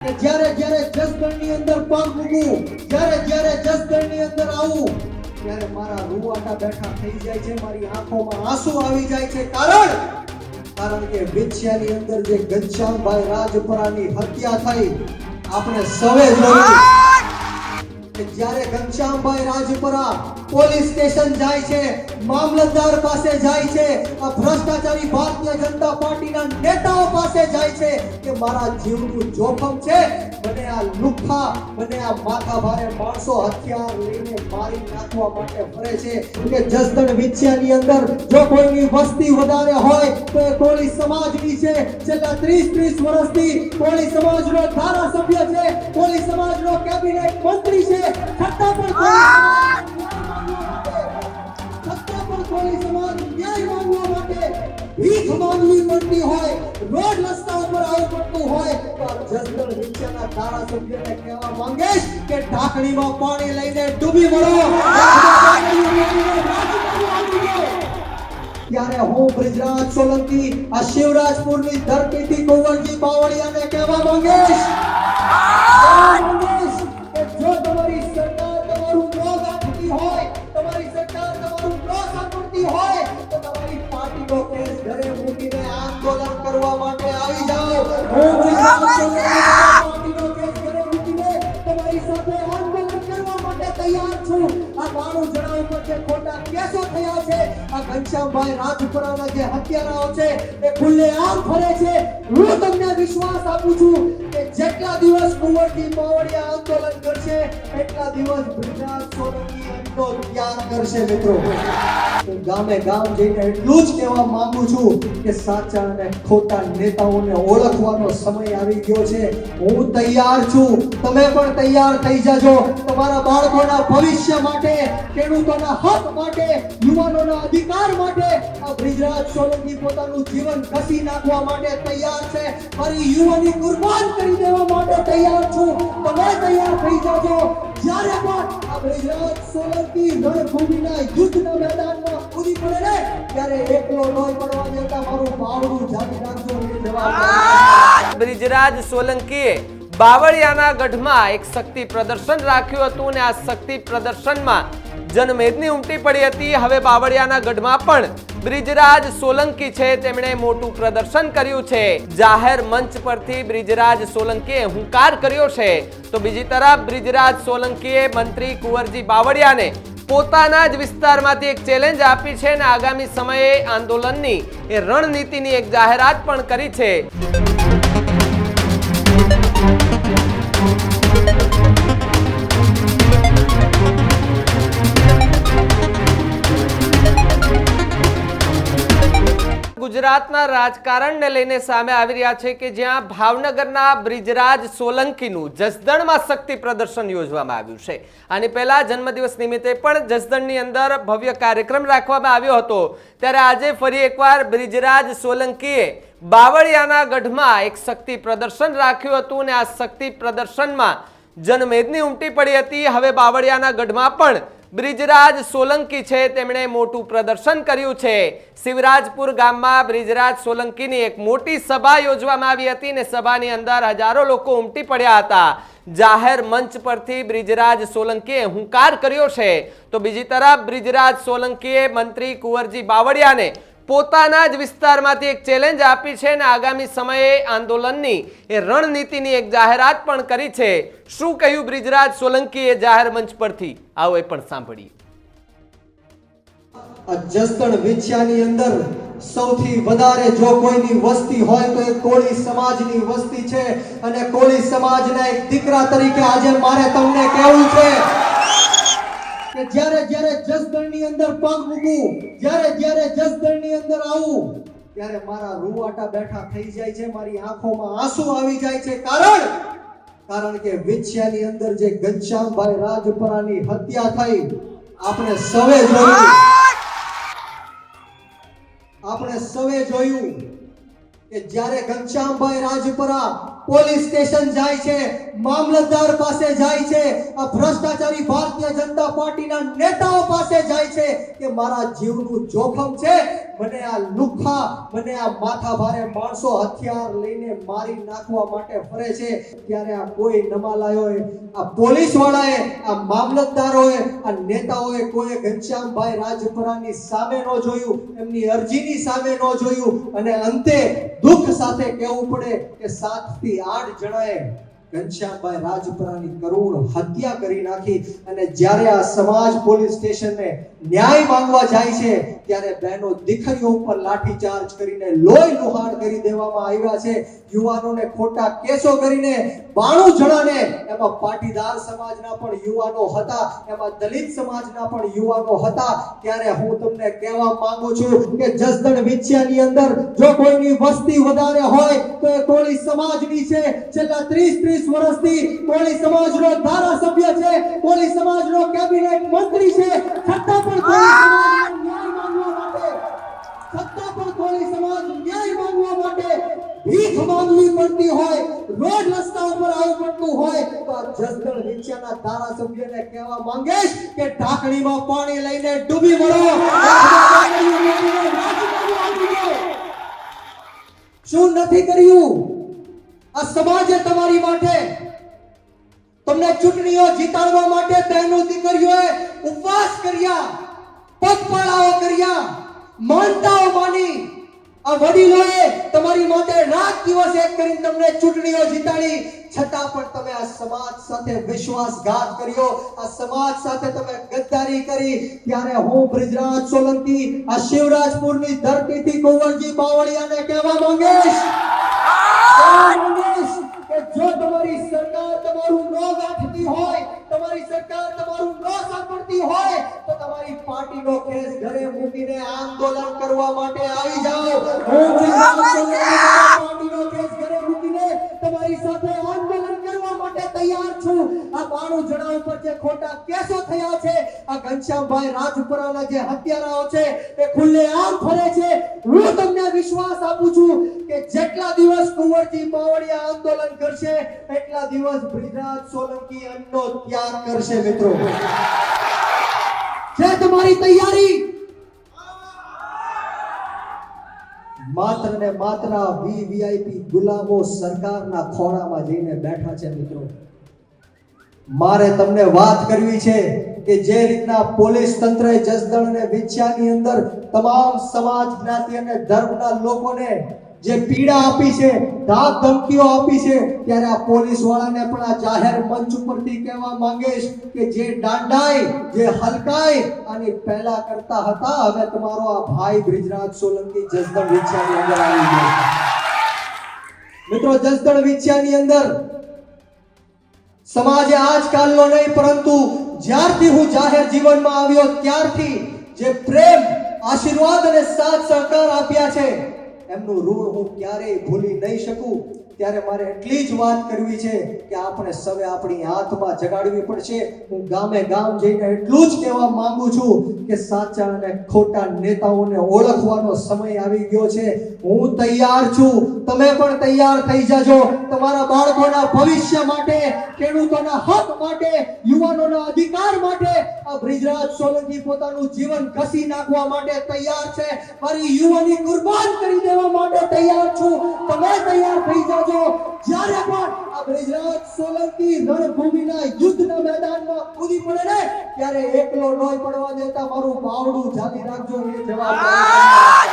જ્યારે જ્યારે જસદણની અંદર પગ મૂકું, જ્યારે જ્યારે જસદણની અંદર આવું, ત્યારે મારા રૂવાટા બેઠા થઈ જાય છે, મારી આંખોમાં આંસુ આવી જાય છે. કારણ કારણ કે વિછિયાની અંદર જે ઘનશ્યામભાઈ રાજપરાની હત્યા થઈ, આપણે સૌએ જોયું કે જ્યારે ઘનશ્યામભાઈ રાજપરા પોલીસ સ્ટેશન જાય છે મામલતદાર પાસે જાય છે. આ ભ્રષ્ટાચારી ભારતીય જનતા પાર્ટીના નેતાઓ પાસે જાય છે કે મારા જીવનું જોખમ છે. મને આ લુખ્ખા મને આ માથા ભારે માણસો હથિયાર લઈને મારી નાખવા માટે ફરે છે કે જસદણ વિછિયાની અંદર જો કોઈની વસ્તી વધારે હોય તો એ કોળી સમાજની છે. છેલ્લા 30 30 વર્ષથી કોળી સમાજનો ધારાસભ્ય છે. કોળી સમાજનો કેબિનેટ મંત્રી છે. છતાં પણ ભીખ માંગવી પડતી હોય, રોડ રસ્તા ઉપર આવવું પડતું હોય, તો આ વિછિયાના ધારાસભ્યને કહેવા માંગે કે ઢાંકણીમાં પાણી લઈને ડૂબી મળો ત્યારે હું બ્રિજરાજ સોલંકી, આ શિવરાજપુરની ધરતીથી કુંવરજી બાવળિયાને કહેવા માંગીશ. આંદોલન કરવા માટે આવી જાઓ. હું ગુજરાત પાર્ટીનો કેસ ઘરે મૂકીને તમારી સાથે આંદોલન કરવા માટે તૈયાર છું. આ મારું જણાવ્યું પર જે ખોટા કેસો થયા છે આ ઘનશ્યામભાઈ રાજપુરાના જે હત્યારાઓ છે એ ખુલ્લેઆમ ફરે છે. હું તમને વિશ્વાસ આપું છું જેટલા દિવસ કુંવરજી બાવળિયા આંદોલન કરશે? એટલા દિવસ બ્રિજરાજ સોલંકી એમનો ત્યાગ કરશે મિત્રો? ગામે ગામ જઈને એટલું જ કહેવા માંગુ છું કે સાચા અને ખોટા નેતાઓને ઓળખવાનો સમય આવી ગયો છે. હું તૈયાર છું. તમે પણ તૈયાર થઈ જાજો. તમારા બાળકોના ભવિષ્ય માટે, ખેડૂતોના હક માટે, યુવાનોના અધિકાર માટે આ બ્રિજરાજ સોલંકી પોતાનું જીવન ઘસી નાખવા માટે તૈયાર છે. મારી યુવાની કુરબાન કરી દેવા માટે તૈયાર છું. તમે તૈયાર થઈ જાજો. જ્યારે પણ આ બ્રિજરાજ સોલંકી રણભૂમિના યુદ્ધના મેદાનમાં કૂદી પડે ને, ત્યારે એકલો નોય પડવા દેતા મારું બાવડું જાગી જવાબ. બ્રિજરાજ સોલંકીએ બાવળિયાના ગઢમાં એક શક્તિ પ્રદર્શન રાખ્યું હતું અને આ શક્તિ પ્રદર્શનમાં જનમેદની ઉમટી પડી હતી. હવે બાવળિયાના ગઢમાં પણ બ્રિજરાજ સોલંકી છે, તેમણે મોટું પ્રદર્શન કર્યું છે. જાહેર મંચ પરથી બ્રિજરાજ સોલંકીએ હુંકાર કર્યો છે. તો બીજી તરફ બ્રિજરાજ સોલંકીએ મંત્રી કુંવરજી બાવળિયાને પોતાના જ વિસ્તારમાંથી એક ચેલેન્જ આપી છે અને આગામી સમયે આંદોલનની એ રણનીતિની એક જાહેરાત પણ કરી છે. ગુજરાતના રાજકારણને લઈને સામે આવી રહ્યા છે કે જ્યાં ભાવનગરના બ્રિજરાજ સોલંકીનું જસદણમાં શક્તિ પ્રદર્શન યોજવામાં આવ્યું છે. આની પહેલા જન્મદિવસ નિમિત્તે પણ જસદણની અંદર ભવ્ય કાર્યક્રમ રાખવામાં આવ્યો હતો. ત્યારે આજે ફરી એકવાર બ્રિજરાજ સોલંકીએ બાવળિયાના ગઢમાં એક શક્તિ પ્રદર્શન રાખ્યું હતું અને આ શક્તિ પ્રદર્શનમાં જનમેદની ઉમટી પડી હતી. હવે બાવળિયાના ગઢમાં પણ બ્રિજરાજ સોલંકી છે, તેમણે મોટું પ્રદર્શન કર્યું છે. શિવરાજપુર ગામમાં બ્રિજરાજ સોલંકીની એક મોટી સભા યોજવામાં આવી હતી ને સભાની અંદર હજારો લોકો ઉમટી પડ્યા હતા. જાહેર મંચ પરથી બ્રિજરાજ સોલંકીએ હુંકાર કર્યો છે. તો બીજી તરફ બ્રિજરાજ સોલંકીએ મંત્રી કુંવરજી બાવળિયાને પોતાના જ વિસ્તારમાંથી એક ચેલેન્જ આપી છે અને આગામી સમયે આંદોલનની એ રણનીતિની એક જાહેરાત પણ કરી છે. શું કહ્યું બ્રિજરાજ સોલંકીએ જાહેર મંચ પરથી? આવો એ પણ સાંભળીએ. જસદણ વિછિયાની અંદર સૌથી વધારે જો કોઈની વસ્તી હોય તો એ કોળી સમાજની વસ્તી છે અને કોળી સમાજના એક દીકરા તરીકે આજે મારે તમને કહેવું છે કે જ્યારે જ્યારે જસદણની અંદર પગ મૂકું જ્યારે જ્યારે જસદણની અંદર આવું ત્યારે મારા રૂવાટા બેઠા થઈ જાય છે મારી આંખોમાં આંસુ આવી જાય છે. કારણ કારણ કે વિછિયાની અંદર જે ઘનશ્યામભાઈ રાજપરાની હત્યા થઈ આપણે સવે જોયું. આપણે સવે જોયું. કે જ્યારે ઘનશ્યામભાઈ રાજપરા પોલીસ સ્ટેશન જાય છે, મામલતદાર પાસે જાય છે, આ ભ્રષ્ટાચારી ભારતીય જનતા પાર્ટીના નેતાઓ પાસે જાય છે કે મારા જીવનું જોખમ છે મને આ લુખા, મને આ માથા ભારે માણસો હથિયાર લઈને મારી નાખવા માટે ફરે છે. ત્યારે આ કોઈ નમાલાયોએ આ પોલીસ વાળાએ આ મામલતદારોએ, આ નેતાઓએ કોઈ ઘનશ્યામભાઈ રાજપુરાની સામે ન જોયું, એમની અરજીની સામે ન જોયું. અને અંતે દુઃખ સાથે કહેવું પડે કે સાતથી આઠ જણાએ ઘનશ્યામભાઈ રાજપરાની કરુણ હત્યા કરી નાખી અને જ્યારે આ સમાજ પોલીસ સ્ટેશનને ન્યાય માંગવા જાય છે, ત્યારે બહેનો દીકરીઓ ઉપર લાઠીચાર્જ કરીને લોહી લુહાણ કરી દેવામાં આવ્યા છે. યુવાનોને ખોટા કેસો કરીને બાણું જણાને એમાં પાટીદાર સમાજના પણ યુવાનો હતા, એમાં દલિત સમાજના પણ યુવાનો હતા. ત્યારે હું તમને કહેવા માંગુ છું કે જસદણ વિછ્યાની અંદર જો કોઈની વસ્તી વધારે હોય તો એ કોળી સમાજની છે. છેલ્લા 30 30 વર્ષથી કોળી સમાજનો ધારાસભ્ય છે, કોળી સમાજનો કેબિનેટ મંત્રી છે. છતાં પણ છતાં પણ કોળી સમાજ ન્યાય માંગવા માટે ભીખ માંગવી પડતી હોય રોડ રસ્તા ઉપર આવવું પડતું હોય, તો જસદણ વિછિયાના ધારાસભ્યને કહેવા માંગીશ કે ઢાંકણીમાં પાણી લઈને ડૂબી દો. શું નથી કર્યું? આ સમાજે તમારી માટે તમને ચૂંટણીઓ જીતાડવા માટે બહેનો દીકરીઓએ ઉપવાસ કર્યા, પગપાળાઓ કર્યા, માનતાઓ માની. આ વડીલોએ તમારી માટે રાત દિવસ એક કરીને તમને ચૂંટણીઓ જીતાડી. છતાં પણ તમે આ સમાજ સાથે વિશ્વાસઘાત કર્યો. આ સમાજ સાથે તમે ગદ્દારી કરી. ત્યારે હું બ્રિજરાજ સોલંકી, આ શિવરાજપુરની ધરતીથી કુંવરજી બાવળિયાને કહેવા માંગીશ. કે જો તમારી સરકાર તમારું ન ગાંઠતી હોય, તમારી સરકાર તમારું ન સાંભળતી પાર્ટીનો કેસ ઘરે મૂકીને આંદોલન કરવા માટે આવી જાઓ. હું પાર્ટીનો કેસ ઘરે મૂકીને તમારી સાથે આંદોલન કરવા માટે તૈયાર છું. આ બાણું જણા ઉપર જે ખોટા કેસો થયા છે આ ઘનશ્યામભાઈ રાજપુરાના જે હત્યારાઓ છે એ ખુલ્લે આમ ફરે છે. હું તમને વિશ્વાસ આપું છું કે જેટલા દિવસ કુંવરજી બાવળિયા આંદોલન કરશે એટલા દિવસ બ્રિજરાજ સોલંકી અન્નનો ત્યાગ કરશે મિત્રો. છે તમારી તૈયારી? માત્ર ને માત્ર વીવીઆઈપી ગુલામો સરકારના ખોળામાં જઈને બેઠા છે મિત્રો. મારે તમને વાત કરવી છે કે જે રીતના પોલીસ તંત્રએ જસદણ અને વિછ્યાની અંદર તમામ સમાજ જ્ઞાતિ અને ધર્મના લોકોને જે પીડા આપી છે, ધાક ધમકીઓ આપી છે, ત્યારે આ પોલીસ વાળાને પણ આ જાહેર મંચ ઉપરથી કહેવા માંગીશ કે જે દાંડાઈ, જે હલકાઈ અને પહેલા કરતા હતા, હવે તમારો આ ભાઈ બ્રિજરાજ સોલંકી જસદણ વિછ્યાની અંદર આવી ગયો મિત્રો, જસદણ વિછ્યાની અંદર સમાજે આજકાલનો નહીં, પરંતુ જ્યારથી હું જાહેર જીવનમાં આવ્યો, ત્યારથી જે પ્રેમ, આશીર્વાદ અને સાથ સહકાર આપ્યા છે એમનું ઋણ હું ક્યારેય ભૂલી નહીં શકું. ત્યારે મારે એટલી જ વાત કરવી છે કે આપણે સવે આપણી આત્મા જગાડવી પડશે. હું ગામે ગામ જઈને એટલું જ કહેવા માંગુ છું કે સાચા અને ખોટા નેતાઓને ઓળખવાનો સમય આવી ગયો છે. હું તૈયાર છું. તમે પણ તૈયાર થઈ જાજો. તમારા બાળકોના ભવિષ્ય માટે, ખેડૂતોના હક માટે, યુવાનોના અધિકાર માટે આ બ્રિજરાજ સોલંકી પોતાનું જીવન ઘસી નાખવા માટે તૈયાર છે. મારી યુવાની કુરબાન કરી દેવા માટે તૈયાર છું. તમે તૈયાર થઈ જાજો. જ્યારે પણ આ બ્રિજરાજ સોલંકી રણભૂમિના યુદ્ધના મેદાનમાં કૂદી પડે ને, ત્યારે એકલો નોય પડવા દેતા મારું બાવડું જાળી રાખજો, એ જવાબદારી